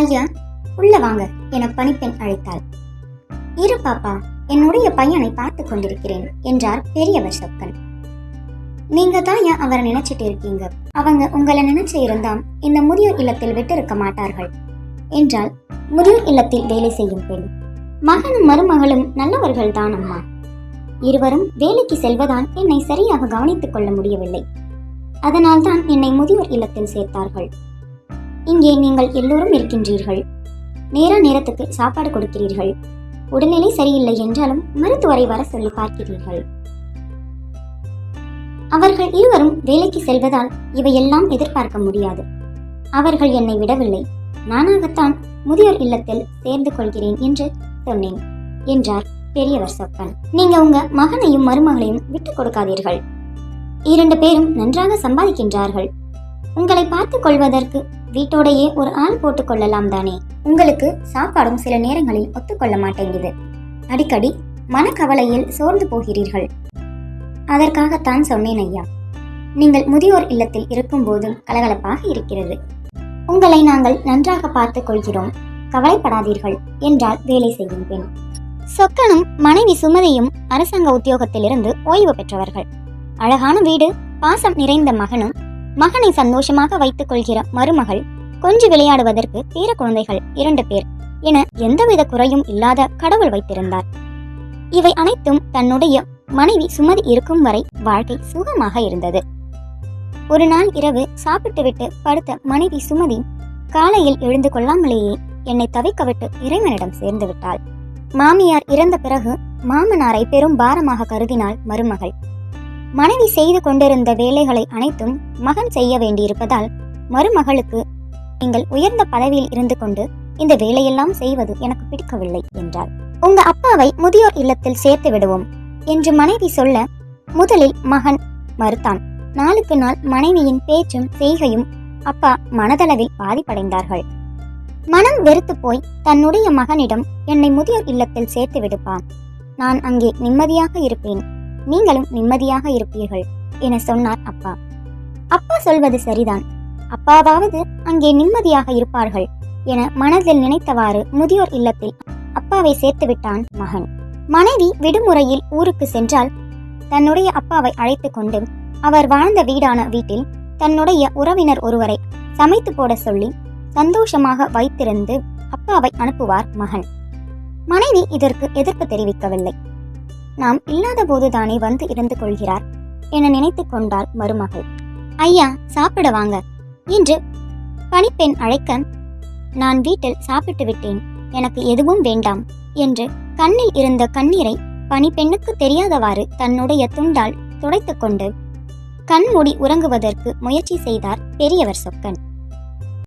ஐயா உள்ள வாங்க என பணிப்பெண் அழைத்தாள். இரு பாப்பா என்னுடைய பையனை பார்த்து கொண்டிருக்கிறேன் என்றார் பெரியவர் சொக்கன். நீங்க தான் ஏன் அவரை நினைச்சிட்டு இருக்கீங்க? அவங்க உங்களை நினைச்சு இருந்தா இந்த முதியோர் இல்லத்தில் விட்டிருக்க மாட்டார்கள் என்றால் முதியோர் இல்லத்தில் வேலை செய்யும் பெண். மகனும் மருமகளும் நல்லவர்கள் தான் அம்மா. இருவரும் வேலைக்கு செல்வதால் என்னை சரியாக கவனித்துக் கொள்ள முடியவில்லை. அதனால்தான் என்னை முதியோர் இல்லத்தில் சேர்த்தார்கள். இங்கே நீங்கள் எல்லோரும் இருக்கின்றீர்கள். நேர நேரத்துக்கு சாப்பாடு கொடுக்கிறீர்கள். உடல்நிலை சரியில்லை என்றாலும் மருத்துவரை வர சொல்லி பார்க்கிறீர்கள். அவர்கள் இருவரும் வேலைக்கு செல்வதால் இவையெல்லாம் எதிர்பார்க்க முடியாது. அவர்கள் என்னை விடவில்லை. நானாகத்தான் முதியோர் இல்லத்தில் சேர்ந்து கொள்கிறேன் என்று சொன்னேன் என்றார் பெரியவர் சொப்பன். நீங்க உங்க மகனையும் மருமகளையும் விட்டுக் கொடுக்காதீர்கள். இரண்டு பேரும் நன்றாக சம்பாதிக்கின்றார்கள். உங்களை பார்த்துக் கொள்வதற்கு வீட்டோடையே ஒரு ஆள் போட்டுக் கொள்ளலாம் தானே. உங்களுக்கு சாப்பாடும் சில நேரங்களில் ஒத்துக்கொள்ள மாட்டேங்குது. அடிக்கடி மனக்கவலையில் சோர்ந்து போகிறீர்கள். அதற்காகத்தான் சொன்னேன் ஐயா. நீங்கள் முதியோர் இல்லத்தில் இருக்கும்போது கலகலப்பாக இருக்கிறது. உங்களை நாங்கள் நன்றாக பார்த்துக் கொள்கிறோம். கவலைப்படாதீர்கள் என்றால் வேலை செய்யும் பெண். சொக்கனும் மனைவி சுமதியும் அரசாங்க உத்தியோகத்திலிருந்து ஓய்வு பெற்றவர்கள். அழகான வீடு பாசம் நிறைந்த மகனும் மகனை சந்தோஷமாக வைத்துக் கொள்கிற மருமகள் கொஞ்சி விளையாடுவதற்கு பேர குழந்தைகள் இரண்டு பேர் என எந்தவித குறையும் இல்லாத கடவுள் வைத்திருந்தார். இவை அனைத்தும் தன்னுடைய மனைவி சுமதி இருக்கும் வரை வாழ்க்கை சுகமாக இருந்தது. ஒரு நாள் இரவு சாப்பிட்டுவிட்டு படுத்த மனைவி சுமதி காலையில் எழுந்து கொள்ளாமலேயே என்னை தவிக்கவிட்டு இறைவனிடம் சேர்ந்து விட்டாள். மாமியார் இறந்த பிறகு மாமனாரை பெரும் பாரமாக கருதினாள் மருமகள். மனைவி செய்து கொண்டிருந்த வேலைகளை அனைத்தும் மகன் செய்ய வேண்டியிருப்பதால் மருமகளுக்கு நீங்கள் உயர்ந்த பதவியில் இருந்து கொண்டு இந்த வேலையெல்லாம் செய்வது எனக்கு பிடிக்கவில்லை என்றார் உங்க அப்பாவை முதியோர் இல்லத்தில் சேர்த்து விடுவோம் என்று மனைவி சொல்ல முதலில் மகன் மறுத்தான். நாளுக்கு நாள் மனைவியின் பேச்சும் செய்கையும் அப்பா மனதளவில் பாதிப்படைந்தார்கள். மனம் வெறுத்து போய் தன்னுடைய மகனிடம் என்னை முதியோர் இல்லத்தில் சேர்த்து விடுப்பான் நான் அங்கே நிம்மதியாக இருப்பேன். நீங்களும் நிம்மதியாக இருப்பீர்கள் என சொன்னார் அப்பா. அப்பா சொல்வது சரிதான். அப்பாவாவது அங்கே நிம்மதியாக இருப்பார்கள் என மனதில் நினைத்தவாறு முதியோர் இல்லத்தில் அப்பாவை சேர்த்து விட்டான் மகன். மனைவி விடுமுறையில் ஊருக்கு சென்றால் தன்னுடைய அப்பாவை அழைத்து கொண்டு அவர் வாழ்ந்த வீடான வீட்டில் தன்னுடைய உறவினர் ஒருவரை சமைத்து போட சொல்லி சந்தோஷமாக வைத்திருந்து அப்பாவை அனுப்புவார் மகன். மனைவி இதற்கு எதிர்ப்பு தெரிவிக்கவில்லை. நாம் இல்லாத போதுதானே வந்து இருந்து கொள்கிறார் என நினைத்து கொண்டாள் மருமகள். ஐயா சாப்பிட வாங்க. என்று பணிப்பெண் அழைக்க நான் வீட்டில் சாப்பிட்டு விட்டேன் எனக்கு எதுவும் வேண்டாம் என்று கண்ணில் இருந்த கண்ணீரை பணிப்பெண்ணுக்கு தெரியாதவாறு தன்னுடைய துண்டால் துடைத்துக்கொண்டு கண்மூடி உறங்குவதற்கு முயற்சி செய்தார் பெரியவர் சொக்கன்.